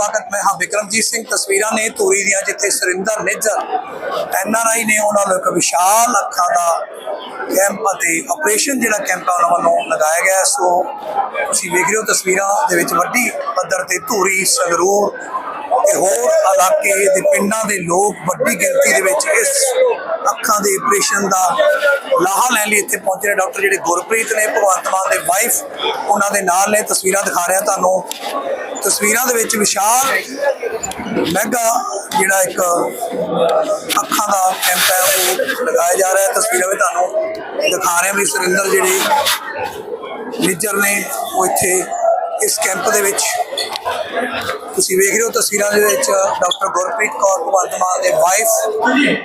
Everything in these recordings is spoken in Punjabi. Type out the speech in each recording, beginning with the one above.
ਸਵਾਗਤ ਮੈਂ ਹਾਂ ਵਿਕਰਮਜੀਤ ਸਿੰਘ। ਤਸਵੀਰਾਂ ਨੇ ਧੂਰੀ ਦੀਆਂ ਜਿੱਥੇ ਸੁਰਿੰਦਰ ਨਿੱਜਰ ਐਨਆਰਆਈ ਨੇ ਉਹਨਾਂ ਨੂੰ ਇੱਕ ਵਿਸ਼ਾਲ ਅੱਖਾਂ ਦਾ ਕੈਂਪ ਅਤੇ ਆਪਰੇਸ਼ਨ ਜਿਹੜਾ ਕੈਂਪ ਆ ਉਹਨਾਂ ਵੱਲੋਂ ਲਗਾਇਆ ਗਿਆ ਸੋ ਤੁਸੀਂ ਵੇਖ ਰਹੇ ਹੋ ਤਸਵੀਰਾਂ ਦੇ ਵਿੱਚ ਵੱਡੀ ਪੱਧਰ ਤੇ ਧੂਰੀ ਸੰਗਰੂਰ ਤੇ ਹੋਰ ਇਲਾਕੇ ਦੇ ਪਿੰਡਾਂ ਦੇ ਲੋਕ ਵੱਡੀ ਗਿਣਤੀ ਦੇ ਵਿੱਚ ਇਸ ਅੱਖਾਂ ਦੇ ਆਪਰੇਸ਼ਨ ਦਾ ਲਾਹਾ ਲੈਣ ਲਈ ਇੱਥੇ ਪਹੁੰਚੇ ਨੇ। ਡਾਕਟਰ ਜਿਹੜੇ ਗੁਰਪ੍ਰੀਤ ਨੇ, ਭਗਵੰਤ ਮਾਨ ਦੇ ਵਾਈਫ ਉਹਨਾਂ ਦੇ ਨਾਲ ਨੇ। ਤਸਵੀਰਾਂ ਦਿਖਾ ਰਿਹਾ ਤੁਹਾਨੂੰ। ਤਸਵੀਰਾਂ ਦੇ ਵਿੱਚ ਵਿਸ਼ਾਲ ਮਹਿੰਗਾ ਜਿਹੜਾ ਇੱਕ ਅੱਖਾਂ ਦਾ ਕੈਂਪ ਹੈ, ਉਹ ਲਗਾਇਆ ਜਾ ਰਿਹਾ ਹੈ। ਤਸਵੀਰਾਂ ਵਿੱਚ ਤੁਹਾਨੂੰ ਦਿਖਾ ਰਿਹਾ। ਵੀ ਸੁਰਿੰਦਰ ਜਿਹੜੇ ਨਿੱਜਰ ਨੇ, ਉਹ ਇੱਥੇ ਇਸ ਕੈਂਪ ਦੇ ਵਿੱਚ ਤੁਸੀਂ ਵੇਖ ਰਹੇ ਹੋ ਤਸਵੀਰਾਂ ਦੇ ਵਿੱਚ ਡਾਕਟਰ ਗੁਰਪ੍ਰੀਤ ਕੌਰ ਭਗਵੰਤ ਮਾਨ ਦੇ ਵਾਈਫ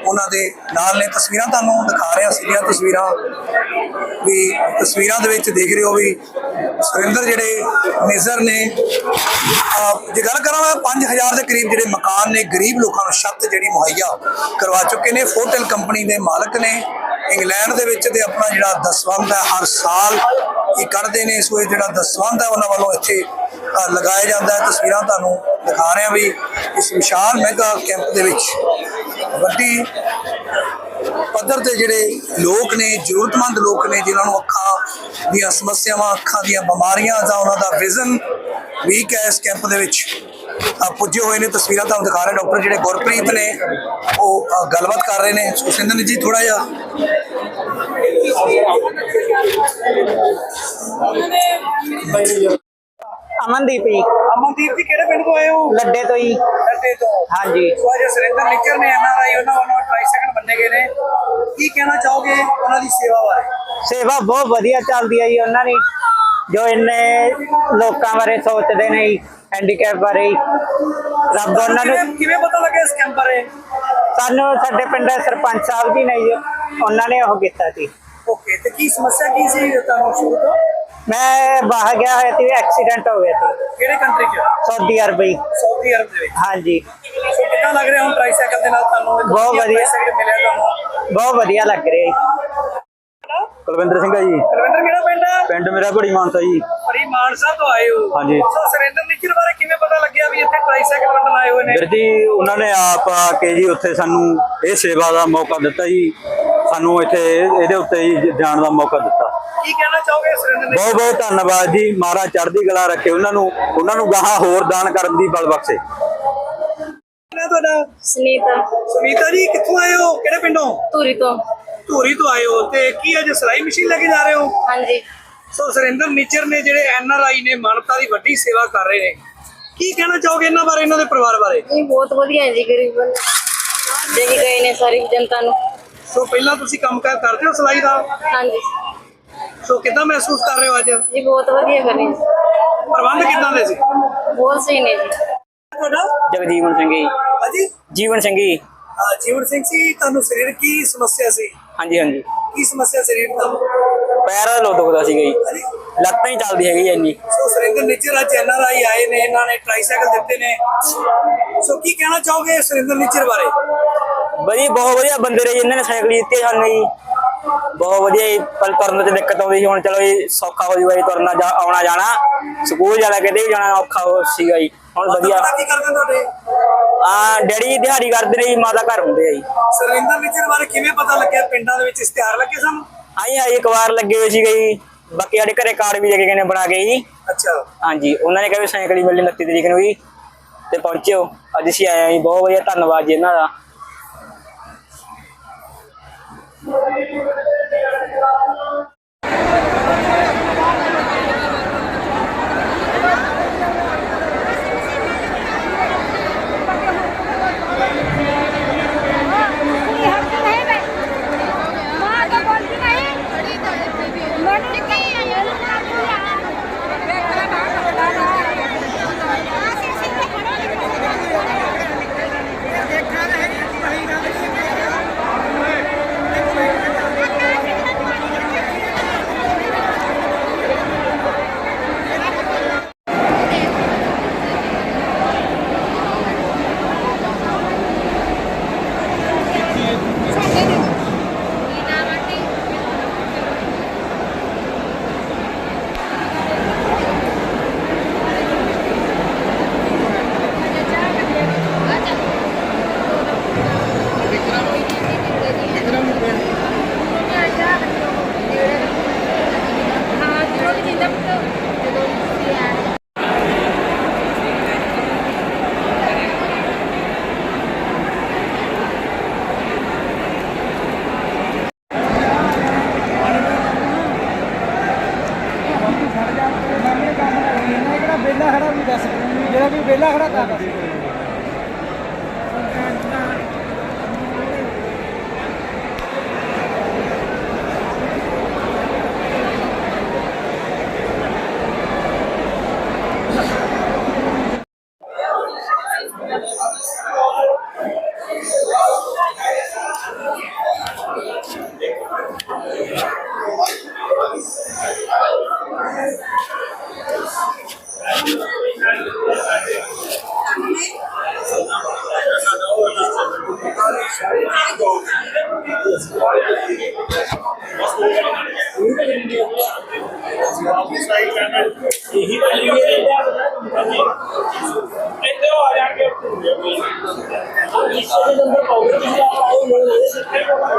ਉਹਨਾਂ ਦੇ ਨਾਲ ਨੇ। ਤਸਵੀਰਾਂ ਤੁਹਾਨੂੰ ਦਿਖਾ ਰਹੇ ਹਾਂ ਸਿੱਧੀਆਂ ਤਸਵੀਰਾਂ। ਵੀ ਤਸਵੀਰਾਂ ਦੇ ਵਿੱਚ ਦੇਖ ਰਹੇ ਹੋ ਵੀ ਸੁਰਿੰਦਰ ਜਿਹੜੇ ਨਿਜ਼ਰ ਨੇ ਜੇ ਗੱਲ ਕਰਾਂ ਮੈਂ 5000 ਦੇ ਕਰੀਬ ਜਿਹੜੇ ਮਕਾਨ ਨੇ, ਗਰੀਬ ਲੋਕਾਂ ਨੂੰ ਛੱਤ ਜਿਹੜੀ ਮੁਹੱਈਆ ਕਰਵਾ ਚੁੱਕੇ ਨੇ। ਫੋਟਲ ਕੰਪਨੀ ਦੇ ਮਾਲਕ ਨੇ। ਇੰਗਲੈਂਡ ਦੇ ਵਿੱਚ ਤੇ ਆਪਣਾ ਜਿਹੜਾ ਦਸਵੰਧ ਹੈ, ਹਰ ਸਾਲ ਇਹ ਕੱਢਦੇ ਨੇ। ਸੋ ਇਹ ਜਿਹੜਾ ਦਸਵੰਧ ਹੈ, ਉਹਨਾਂ ਵੱਲੋਂ ਇੱਥੇ ਲਗਾਇਆ ਜਾਂਦਾ ਹੈ। ਤਸਵੀਰਾਂ ਤੁਹਾਨੂੰ ਦਿਖਾ ਰਹੇ ਹਾਂ ਵੀ ਇਸ ਵਿਸ਼ਾਲ ਮੈਗਾ ਕੈਂਪ ਦੇ ਵਿੱਚ ਵੱਡੀ ਪੱਧਰ ਤੇ ਜਿਹੜੇ ਲੋਕ ਨੇ, ਜ਼ਰੂਰਤਮੰਦ ਲੋਕ ਨੇ, ਜਿਨ੍ਹਾਂ ਨੂੰ ਅੱਖਾਂ ਦੀਆਂ ਸਮੱਸਿਆਵਾਂ, ਅੱਖਾਂ ਦੀਆਂ ਬਿਮਾਰੀਆਂ ਜਾਂ ਉਹਨਾਂ ਦਾ ਵਿਜ਼ਨ ਵੀਕ ਹੈ, ਇਸ ਕੈਂਪ ਦੇ ਵਿੱਚ ਪੁੱਜੇ ਹੋਏ ਨੇ। ਤਸਵੀਰਾਂ ਤੁਹਾਨੂੰ ਦਿਖਾ ਰਹੇ ਡਾਕਟਰ ਜਿਹੜੇ ਗੁਰਪ੍ਰੀਤ ਨੇ, ਉਹ ਗੱਲਬਾਤ ਕਰ ਰਹੇ ਨੇ। ਸੋ ਜੀ ਥੋੜਾ ਜਿਹਾ ਅਮਨਦੀਪ ਜੀ। ਅਮਨਦੀਪ ਜੀ ਕਿਹੜੇ ਪਿੰਡ ਤੋਂ ਆਏ ਹੋ? ਲੱਡੇ ਤੋਂ ਹੀ ਲੱਡੇ ਤੋਂ। ਹਾਂਜੀ। ਸੋ ਅੱਜ ਸੁਰਿੰਦਰ ਨਿੱਜਰ ਨੇ ਐਨਆਰਆਈ ਉਹਨਾਂ ਵੱਲੋਂ ਟ੍ਰਾਈਸਾਈਕਲ ਬੰਨੇ ਗਏ ਨੇ। ਕੀ ਕਹਿਣਾ ਚਾਹੋਗੇ ਉਹਨਾਂ ਦੀ ਸੇਵਾ ਬਾਰੇ? ਸੇਵਾ ਬਹੁਤ ਵਧੀਆ ਚੱਲਦੀ ਹੈ ਜੀ ਉਹਨਾਂ ਦੀ। ਜੋ ਇੰਨੇ ਲੋਕਾਂ ਬਾਰੇ ਸੋਚਦੇ ਨੇ ਹੈਂਡੀਕੈਪ ਬਾਰੇ। ਰੱਬ ਉਹਨਾਂ ਨੂੰ ਕਿਵੇਂ- ਕਿਵੇਂ ਪਤਾ ਲੱਗਿਆ ਇਸ ਕੈਂਪ ਬਾਰੇ? ਸਾਨੂੰ ਸਾਡੇ ਪਿੰਡ ਦੇ ਸਰਪੰਚ ਸਾਹਿਬ ਜੀ ਨੇ ਜੀ ਉਹਨਾਂ ਨੇ ਉਹ ਕੀਤਾ ਸੀ ਓਕੇ ਤੇ ਕੀ ਸਮੱਸਿਆ ਕੀ ਸੀ ਤੁਹਾਨੂੰ ਸ਼ੁਰੂ ਤੋਂ? ਮੈਂ ਬਾਹਰ ਗਿਆ ਹੋਇਆ ਸੀ ਐਕਸੀਡੈਂਟ ਹੋ ਗਿਆ ਸੀ। ਕਿਹੜੇ ਕੰਟਰੀ 'ਚ? ਸਾਊਦੀ ਅਰਬੀ ਸਾਊਦੀ ਅਰਬ ਦੇ ਵਿੱਚ? ਹਾਂਜੀ। ਸੋ ਕਿੱਦਾਂ ਲੱਗ ਰਿਹਾ ਹੁਣ ਟ੍ਰਾਈਸਾਈਕਲ ਦੇ ਨਾਲ ਤੁਹਾਨੂੰ? ਬਹੁਤ ਵਧੀਆ। ਟ੍ਰਾਈਸਾਈਕਲ ਮਿਲਿਆ ਤੁਹਾਨੂੰ? ਬਹੁਤ ਵਧੀਆ ਲੱਗ ਰਿਹਾ ਜੀ। ਕੁਲਵਿੰਦਰ ਸਿੰਘ ਆ ਜੀ। ਰਵਿੰਦਰ ਕਿਹੜਾ ਪਿੰਡ ਹੈ ਪਿੰਡ ਮੇਰਾ ਘੜੀ ਮਾਨਸਾ ਜੀ। ਬੜੀ ਮਾਨਸਾ ਤੋਂ ਆਏ ਹੋ। ਹਾਂਜੀ। ਸੋ ਸੁਰਿੰਦਰ ਨਿੱਜਰ ਬਾਰੇ ਕਿਵੇਂ ਪਤਾ ਲੱਗਿਆ ਵੀ ਇੱਥੇ ਟ੍ਰਾਈਸਾਈਕਲ ਵੰਡਣ ਆਏ ਹੋਏ ਨੇ? ਵੀਰ ਜੀ ਉਹਨਾਂ ਨੇ ਆਪ ਆ ਕੇ ਜੀ ਉੱਥੇ ਸਾਨੂੰ ਇਹ ਸੇਵਾ ਦਾ ਮੌਕਾ ਦਿੱਤਾ ਜੀ। ਸਾਨੂੰ ਇੱਥੇ ਇਹਦੇ ਉੱਤੇ ਹੀ ਜਾਣ ਦਾ ਮੌਕਾ ਦਿੱਤਾ। ਕੀ ਕਹਿਣਾ ਚਾਹੋਗੇ ਸੁਰਿੰਦਰ ਨਿੱਜਰ ਬਹੁਤ ਬਹੁਤ ਧੰਨਵਾਦ ਜੀ। ਮਹਾਰਾਜ ਚੜ੍ਹਦੀ ਕਲਾ ਰੱਖੇ ਉਹਨਾਂ ਨੂੰ ਉਹਨਾਂ ਨੂੰ ਗਾਹਾਂ ਹੋਰ ਦਾਨ ਕਰਨ ਦੀ ਬਲ ਬਖਸ਼ੇ। ਤੁਹਾਡਾ? ਸੁਨੀਤਾ। ਸੁਨੀਤਾ ਜੀ ਕਿੱਥੋਂ ਆਏ ਹੋ? ਕਿਹੜੇ ਪਿੰਡੋਂ? ਧੂਰੀ ਤੋਂ। ਧੂਰੀ ਤੋਂ ਆਏ ਹੋ ਤੇ ਕੀ ਅੱਜ ਸਿਲਾਈ ਮਸ਼ੀਨ ਲੈ ਕੇ ਜਾ ਰਹੇ ਹੋ? ਹਾਂਜੀ। ਸੋ ਸੁਰਿੰਦਰ ਨਿੱਜਰ ਨੇ ਜਿਹੜੇ ਐਨਆਰਆਈ ਨੇ ਮਾਨਵਤਾ ਦੀ ਵੱਡੀ ਸੇਵਾ ਕਰ ਰਹੇ ਨੇ ਕੀ ਕਹਿਣਾ ਚਾਹੋਗੇ ਇਹਨਾਂ ਬਾਰੇ ਇਹਨਾਂ ਦੇ ਪਰਿਵਾਰ ਬਾਰੇ? ਇਹ ਬਹੁਤ ਵਧੀਆ ਹੈ ਜੀ ਗਰੀਬਨ ਦੇ ਕੇ ਗਏ ਨੇ ਸਾਰੀ ਜਨਤਾ ਨੂੰ। ਸੋ ਪਹਿਲਾਂ ਤੁਸੀਂ ਕੰਮਕਾਰ ਕਰਦੇ ਹੋ ਸਿਲਾਈ ਦਾ? ਹਾਂਜੀ। ਸੋ ਕਿੱਦਾਂ ਮਹਿਸੂਸ ਕਰ ਰਹੇ ਹੋ ਅੱਜ? ਜੀ ਬਹੁਤ ਵਧੀਆ ਕਰੇ ਪ੍ਰਬੰਧ ਕਿੱਦਾਂ ਦੇ ਸੀ? ਬਹੁਤ ਸਹੀ ਨੇ ਜੀ। ਤੁਹਾਡਾ? ਜਗਜੀਵਨ ਸਿੰਘ ਜੀ। ਹਾਂਜੀ? ਜੀਵਨ ਸਿੰਘ ਜੀ। ਅਹ ਜੀਵਨ ਸਿੰਘ ਜੀ ਤੁਹਾਨੂੰ ਸਰੀਰ ਕੀ ਸਮੱਸਿਆ ਸੀ? ਹਾਂਜੀ ਹਾਂਜੀ। ਕੀ ਸਮੱਸਿਆ ਸਰੀਰ ਦਾ ਪੈਰ ਲੋ ਦੁਖਦਾ ਸੀਗਾ ਜੀ। ਹਾਂਜੀ। ਲੱਤਾਂ ਹੀ ਚੱਲਦੀ ਹੈਗੀ ਇੰਨੀ। ਸੋ ਸੁਰਿੰਦਰ ਨਿੱਜਰ ਅੱਜ ਐਨਆਰਆਈ ਆਏ ਨੇ ਇਹਨਾਂ ਨੇ ਟ੍ਰਾਈਸਾਈਕਲ ਦਿੱਤੇ ਨੇ। ਸੋ ਕੀ ਕਹਿਣਾ ਚਾਹੋਗੇ ਸੁਰਿੰਦਰ ਨਿੱਜਰ ਬਾਰੇ? ਵਧੀਆ ਬਹੁਤ ਵਧੀਆ ਬੰਦੇ ਰਹੇ ਜੀ, ਇਹਨਾਂ ਨੇ ਸਾਈਕਲ ਦਿੱਤੀ ਸਾਨੂੰ ਜੀ। ਬਹੁਤ ਵਧੀਆ ਜੀ ਪਰ ਤੁਰਨ ਚ ਦਿੱਕਤ ਆਉਂਦੀ ਸੀ ਹੁਣ ਚਲੋ ਜੀ ਸੌਖਾ ਹੋ ਜੂਗਾ ਜੀ ਤੁਰਨਾ ਜਾ ਆਉਣਾ ਜਾਣਾ। ਸਕੂਲ ਜਾਣਾ ਕਿਤੇ ਵੀ ਜਾਣਾ ਔਖਾ ਹੋ ਸੀਗਾ ਜੀ ਹੁਣ ਵਧੀਆ। ਮਾਤਾ ਕੀ ਕਰਦੇ ਨੇ ਤੁਹਾਡੇ? ਆ ਡੈਡੀ ਦਿਹਾੜੀ ਕਰਦੇ ਨੇ ਜੀ ਮਾਤਾ ਘਰ ਹੁੰਦੇ ਆ ਜੀ। ਸੁਰਿੰਦਰ ਨਿੱਜਰ ਬਾਰੇ ਕਿਵੇਂ ਪਤਾ ਲੱਗਿਆ? ਪਿੰਡਾਂ ਦੇ ਵਿੱਚ ਇਸ਼ਤਿਹਾਰ ਲੱਗੇ ਸਨ? ਆਈ ਆਈ ਇੱਕ ਵਾਰ ਲੱਗੇ ਹੋਏ ਸੀਗੇ ਜੀ। ਬਾਕੀ ਸਾਡੇ ਘਰੇ ਕਾਰਡ ਵੀ ਲੈ ਕੇ ਗਏ ਨੇ ਬਣਾ ਕੇ ਜੀ। ਅੱਛਾ। ਹਾਂਜੀ ਉਹਨਾਂ ਨੇ ਕਿਹਾ ਵੀ ਸਾਈਕਲ ਹੀ ਮਿਲਣੀ 29 ਤਰੀਕ ਨੂੰ ਵੀ ਤੇ ਪਹੁੰਚਿਓ। ਅੱਜ ਅਸੀਂ ਆਏ ਹਾਂ ਜੀ ਬਹੁਤ ਵਧੀਆ ਧੰਨਵਾਦ ਜੀ ਇਹਨਾਂ ਦਾ। Thank you. રાખો રાખો ਇਹੀ ਵਾਲੀ ਹੈ ਇੱਥੇ ਆ ਜਾ ਕੇ ਇਸ ਦੇ ਅੰਦਰ ਪਾਉਡਰ ਵੀ ਆ ਉਹ ਮੇਰੇ ਸਿੱਟੇ ਕੋਲ ਆ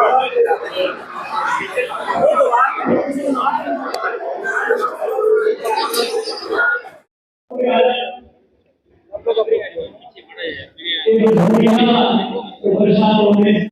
ਉਹ ਦਵਾਈ ਨਹੀਂ ਨਾ ਆਪਕੋ ਕਪੜੇ ਆਏ ਇਹ ਦੁਨੀਆ There's not going